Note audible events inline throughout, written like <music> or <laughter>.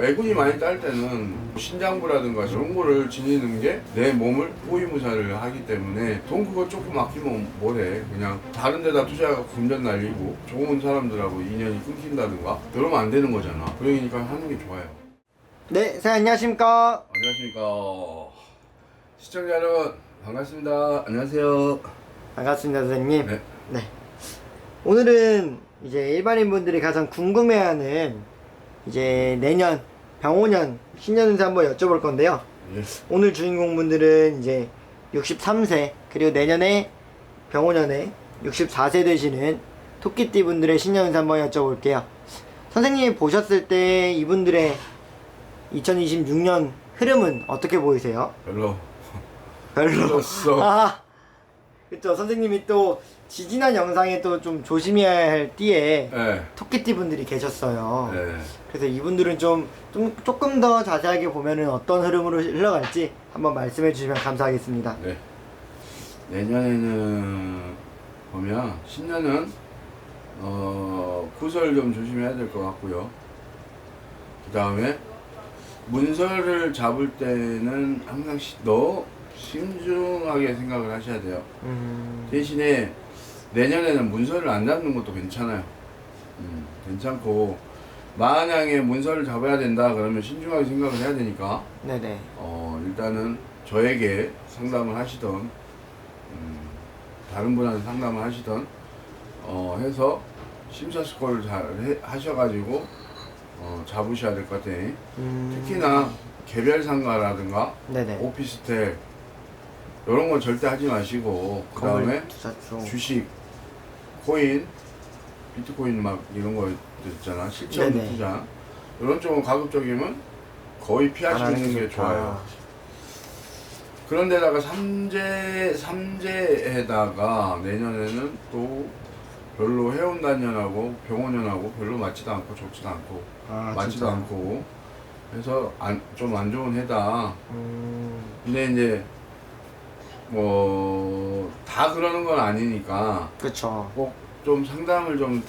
애군이 많이 딸 때는 신장부라든가 저런 거를 지니는 게 내 몸을 호위무사를 하기 때문에 돈 그거 조금 아끼면 뭐래 그냥 다른 데다 투자하고 금전 날리고 좋은 사람들하고 인연이 끊긴다든가 그러면 안 되는 거잖아 그러니까 하는 게 좋아요 네, 선생님 안녕하십니까? 안녕하십니까 시청자 여러분 반갑습니다 안녕하세요 반갑습니다, 선생님. 네. 네. 오늘은 이제 일반인 분들이 가장 궁금해하는 이제 내년 병오년 신년 운세 한번 여쭤볼 건데요. 예. 오늘 주인공 분들은 이제 63세 그리고 내년에 병오년에 64세 되시는 토끼띠 분들의 신년 운세 한번 여쭤볼게요. 선생님이 보셨을 때 이분들의 2026년 흐름은 어떻게 보이세요? 별로 별로. <laughs> 별로였어. 아, 그쵸. 선생님이 또 지지난 영상에 또 좀 조심해야 할 띠에 네. 토끼띠 분들이 계셨어요. 네. 그래서 이분들은 좀, 좀 조금 더 자세하게 보면은 어떤 흐름으로 흘러갈지 한번 말씀해 주시면 감사하겠습니다. 네. 내년에는 보면 신년은 어 구설 좀 조심해야 될 것 같고요. 그 다음에 문서를 잡을 때는 항상 시, 너 신중하게 생각을 하셔야 돼요. 음, 대신에 내년에는 문서를 안 잡는 것도 괜찮아요. 음, 괜찮고 만약에 문서를 잡아야 된다 그러면 신중하게 생각을 해야 되니까 네네. 어, 일단은 저에게 상담을 하시던 음, 다른 분한테 상담을 하시던 어, 해서 심사숙고를 잘 해- 하셔가지고 어, 잡으셔야 될 것 같아요. 음, 특히나 개별 상가라든가 네네. 오피스텔 이런 건 절대 하지 마시고 그 다음에 건물 투자 중. 주식, 코인, 비트코인 막 이런 거 있잖아 네네. 투자 이런 쪽은 가급적이면 거의 안 피하시는 게. 좋아요. 그런데다가 삼재 삼재에다가 내년에는 또 별로 해운 단년하고 병원년하고 별로 맞지도 않고 좋지도 않고 아, 맞지도 진짜. 않고 그래서 좀안 좋은 해다. 음, 근데 이제 뭐 다 그러는 건 아니니까 그쵸. 꼭좀 상담을 좀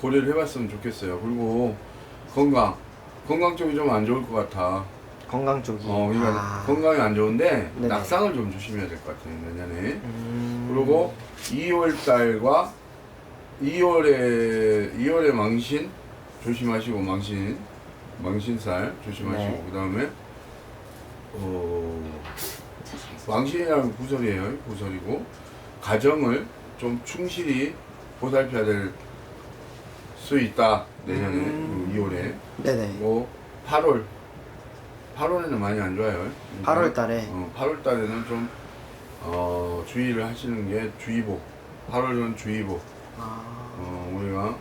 고려를 해봤으면 좋겠어요. 그리고 건강 건강 쪽이 좀 안 좋을 것 같아. 건강 쪽이. 어, 그러니까 아, 건강이 안 좋은데 네네. 낙상을 좀 조심해야 될 것 같아요 내년에. 음, 그리고 2월 달과 2월에 2월에 망신 조심하시고 망신 망신살 조심하시고 네. 그다음에 어 망신이라는 구설이에요 구설이고 가정을 좀 충실히 보살펴야 될 수 있다 내년에 음. 그 2월에 네네. 그리고 8월 8월에는 많이 안 좋아요. 8월 달에. 어, 8월 달에는 좀 어, 주의를 하시는 게 주의보. 8월은 주의보. 아, 어, 우리가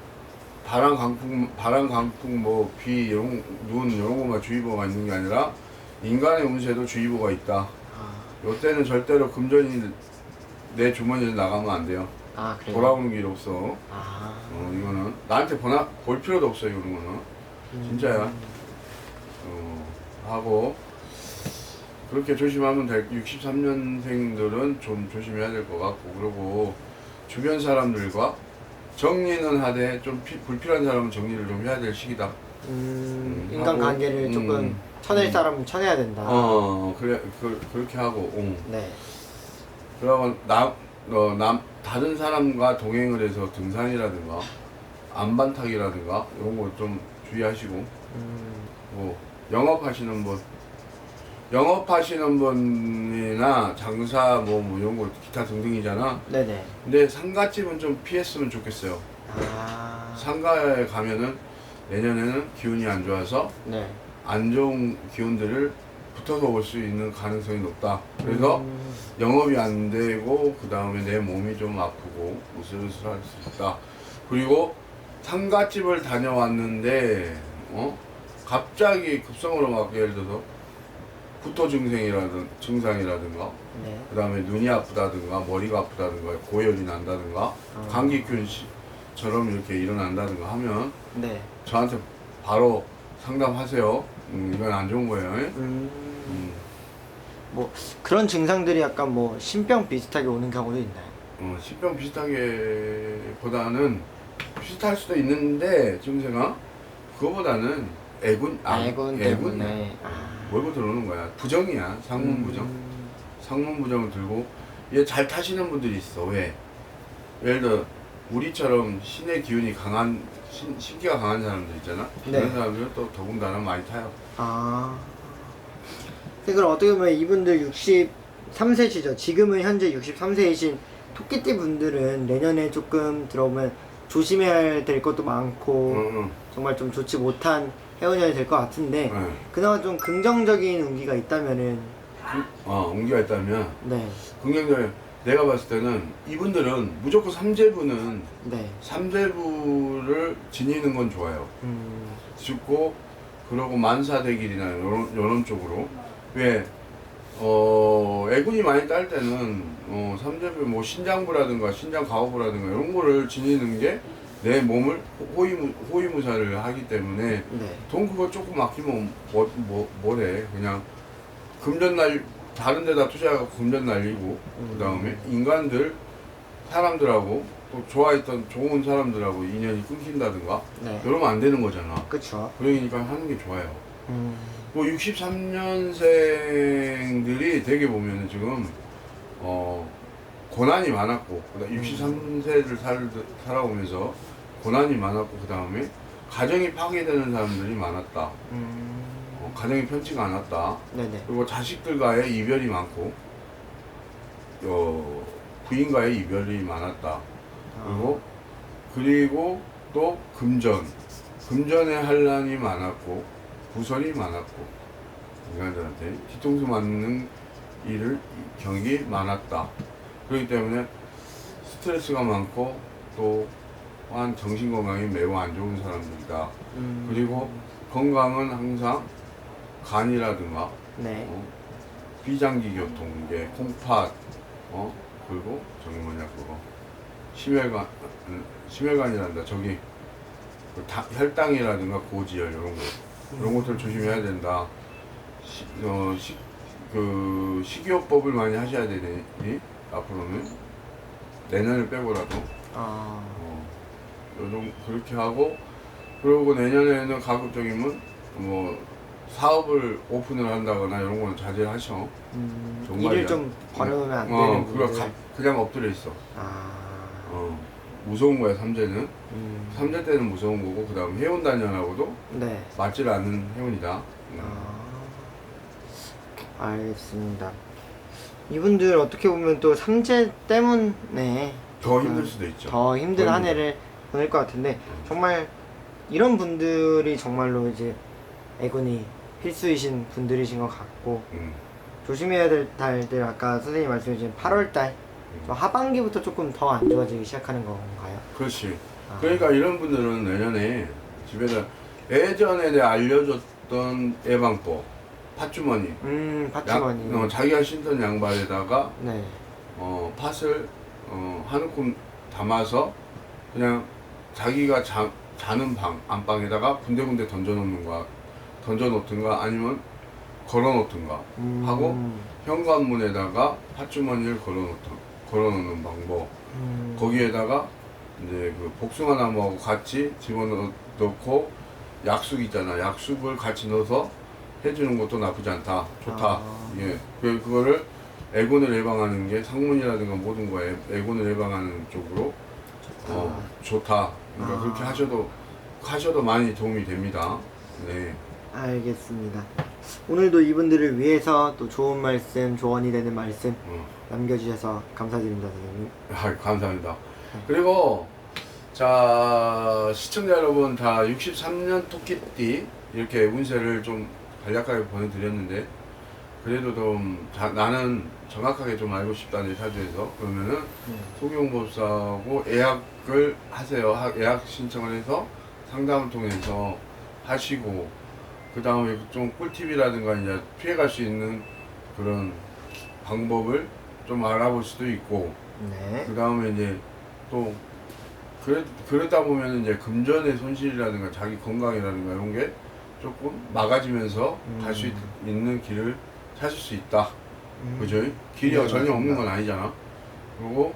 바람 강풍 바람 강풍 뭐 비 이런 눈 이런 것만 주의보가 있는 게 아니라 인간의 운세도 주의보가 있다. 아, 요때는 절대로 금전이 내 주머니에 나가면 안 돼요. 아 그래요? 돌아오는 길 없어. 아, 어, 이거는 나한테 보나 볼 필요도 없어요. 이런 거는. 진짜야. 어, 하고 그렇게 조심하면 될 63년생들은 좀 조심해야 될 것 같고 그리고 주변 사람들과 정리는 하되 좀 피- 불필요한 사람은 정리를 좀 해야 될 시기다. 음, 음, 인간 하고, 관계를 음, 조금 쳐낼 음. 사람은 쳐내야 된다. 어 그래 그, 그렇게 하고 응. 네. 그러면 남, 어, 남 다른 사람과 동행을 해서 등산이라든가 안반타기라든가 이런 거 좀 주의하시고 음, 뭐 영업하시는 분 영업하시는 분이나 장사 뭐, 뭐 이런 거 기타 등등이잖아. 네네. 근데 상가집은 좀 피했으면 좋겠어요. 아, 상가에 가면은 내년에는 기운이 안 좋아서 네. 안 좋은 기운들을 붙어서 올 수 있는 가능성이 높다. 그래서 음, 영업이 안 되고 그 다음에 내 몸이 좀 아프고 으슬으슬할 수 있다. 그리고 상가집을 다녀왔는데 어 갑자기 급성으로 막 예를 들어서 구토 증상이라든 증상이라든가 네. 그 다음에 눈이 아프다든가 머리가 아프다든가 고열이 난다든가 어. 감기균처럼 이렇게 일어난다든가 하면 네. 저한테 바로 상담하세요. 음, 이건 안 좋은 거예요. 음, 음, 뭐 그런 증상들이 약간 뭐 신병 비슷하게 오는 경우도 있나요? 어, 신병 비슷하게 보다는 비슷할 수도 있는데 증세가 그거보다는 애군 아, 애군 때문에. 아. 몰고 들어오는 거야. 부정이야. 상문 부정. 음. 상문 부정을 들고 얘 잘 타시는 분들이 있어. 왜? 예를 들어 우리처럼 신의 기운이 강한 신, 신기가 강한 사람들 있잖아. 네. 그런 사람들은 또 더군다나 많이 타요. 아. 근데 그럼 어떻게 보면 이분들 63세시죠. 지금은 현재 63세이신 토끼띠 분들은 내년에 조금 들어오면 조심해야 될 것도 많고 응, 응. 정말 좀 좋지 못한 해운년이 될 것 같은데 네. 그나마 좀 긍정적인 운기가 있다면은 어, 옹기가 있다면 네, 긍정적인 내가 봤을 때는 이분들은 무조건 삼재부는 네, 삼재부를 지니는 건 좋아요. 음, 죽고 그러고 만사대길이나 요런, 요런 쪽으로. 왜 어, 애군이 많이 딸 때는 어, 삼재부 뭐 신장부라든가 신장 가호부라든가 이런 거를 지니는 게 내 몸을 호위무, 호위무사를 하기 때문에 네, 돈 그거 조금 아끼면 뭐, 뭐, 뭐래. 그냥 금전 날 다른 데다 투자하고 금전 날리고 그 다음에 인간들 사람들하고 또 좋아했던 좋은 사람들하고 인연이 끊긴다든가 네, 이러면 안 되는 거잖아. 그쵸. 그러니까 하는 게 좋아요. 음, 뭐 63년생들이 되게 보면은 지금 어 고난이 많았고 그다음 63세를 살, 살아오면서 고난이 많았고 그 다음에 가정이 파괴되는 사람들이 많았다. 음, 어, 가정이 편치가 않았다. 네네, 그리고 자식들과의 이별이 많고 어, 부인과의 이별이 많았다. 그리고 그리고 또 금전. 금전의 한란이 많았고 부설이 많았고 인간들한테 뒤통수 맞는 일을 경기 많았다. 그렇기 때문에 스트레스가 많고 또 한 정신 건강이 매우 안 좋은 사람들이다. 음, 그리고 건강은 항상 간이라든가 네, 어, 비장기 교통 이게 콩팥 어? 그리고 저기 뭐냐 그거. 심혈관 음, 심혈관이란다. 저기 그 다- 혈당이라든가 고지혈 이런 거. 이런 것들 조심해야 된다. 시, 어, 시, 그 식이요법을 많이 하셔야 되니 앞으로는. 내년을 빼고라도. 아, 어, 요정 그렇게 하고 그리고 내년에는 가급적이면 뭐 사업을 오픈을 한다거나 이런 거는 자제하셔. 음, 정말이야. 일을 좀 벌여놓으면 안 되는 어, 그거 분들. 가, 그냥 엎드려 있어. 아, 어, 무서운 거야 삼재는. 음, 삼재 때는 무서운 거고 그다음 해운 단연하고도 네. 맞질 않는 해운이다. 음. 아, 알겠습니다. 이분들 어떻게 보면 또 삼재 때문에 더 힘들 수도 있죠. 더 힘든 더 한 힘들어. 해를 보낼 것 같은데 정말 이런 분들이 정말로 이제 애군이 필수이신 분들이신 것 같고 음. 조심해야 될 달들 아까 선생님 말씀해 주신 8월달 음. 하반기부터 조금 더 안 좋아지기 시작하는 건가요? 그렇지. 아. 그러니까 이런 분들은 내년에 집에다 예전에 내가 알려줬던 예방법 팥주머니 음 파츠머니 양- 어, 자기가 신던 양발에다가 네 어, 팥을 어, 한 움큼 담아서 그냥 자기가 자, 자는 방 안방에다가 군데군데 던져놓는 거야 던져놓든가 아니면 걸어놓든가 음, 하고 현관문에다가 팥주머니를 걸어놓든 걸어놓는 방법. 음, 거기에다가 이제 그 복숭아 나무하고 같이 집어넣고 약숙 있잖아. 약숙을 같이 넣어서 해주는 것도 나쁘지 않다. 좋다. 아. 예. 그, 그거를 애군을 예방하는 게 상문이라든가 모든 거에 애군을 예방하는 쪽으로 어, 좋다. 그러니까 아. 그렇게 하셔도 하셔도 많이 도움이 됩니다. 네 알겠습니다. 오늘도 이분들을 위해서 또 좋은 말씀, 조언이 되는 말씀 어. 남겨주셔서 감사드립니다, 선생님. 아, 감사합니다. 그리고 자 시청자 여러분 다 63년 토끼띠 이렇게 운세를 좀 간략하게 보내드렸는데 그래도 좀 자- 나는 정확하게 좀 알고 싶다는 사주에서 그러면은 소경법사하고 예약을 하세요. 하- 예약 신청을 해서 상담을 통해서 하시고 그 다음에 좀 꿀팁이라든가 이제 피해갈 수 있는 그런 방법을 좀 알아볼 수도 있고 네. 그 다음에 이제 또 그래, 그러다 보면 이제 금전의 손실이라든가 자기 건강이라든가 이런 게 조금 막아지면서 음. 갈수 있는 길을 찾을 수 있다. 음, 그죠? 길이 네, 전혀 없는. 건 아니잖아. 그리고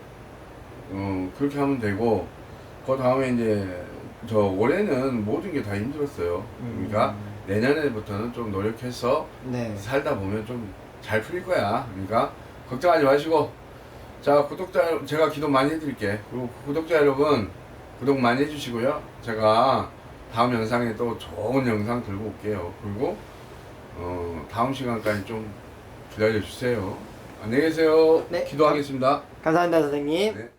어, 그렇게 하면 되고 그 다음에 이제 저 올해는 모든 게 다 힘들었어요. 음. 그러니까 내년에부터는 좀 노력해서 네. 살다 보면 좀 잘 풀릴 거야. 그러니까 걱정하지 마시고 자 구독자 제가 기도 많이 해드릴게. 그리고 구독자 여러분 구독 많이 해주시고요. 제가 다음 영상에 또 좋은 영상 들고 올게요. 그리고 어, 다음 시간까지 좀 기다려 주세요. 안녕히 계세요. 네. 기도하겠습니다. 감사합니다, 선생님. 네.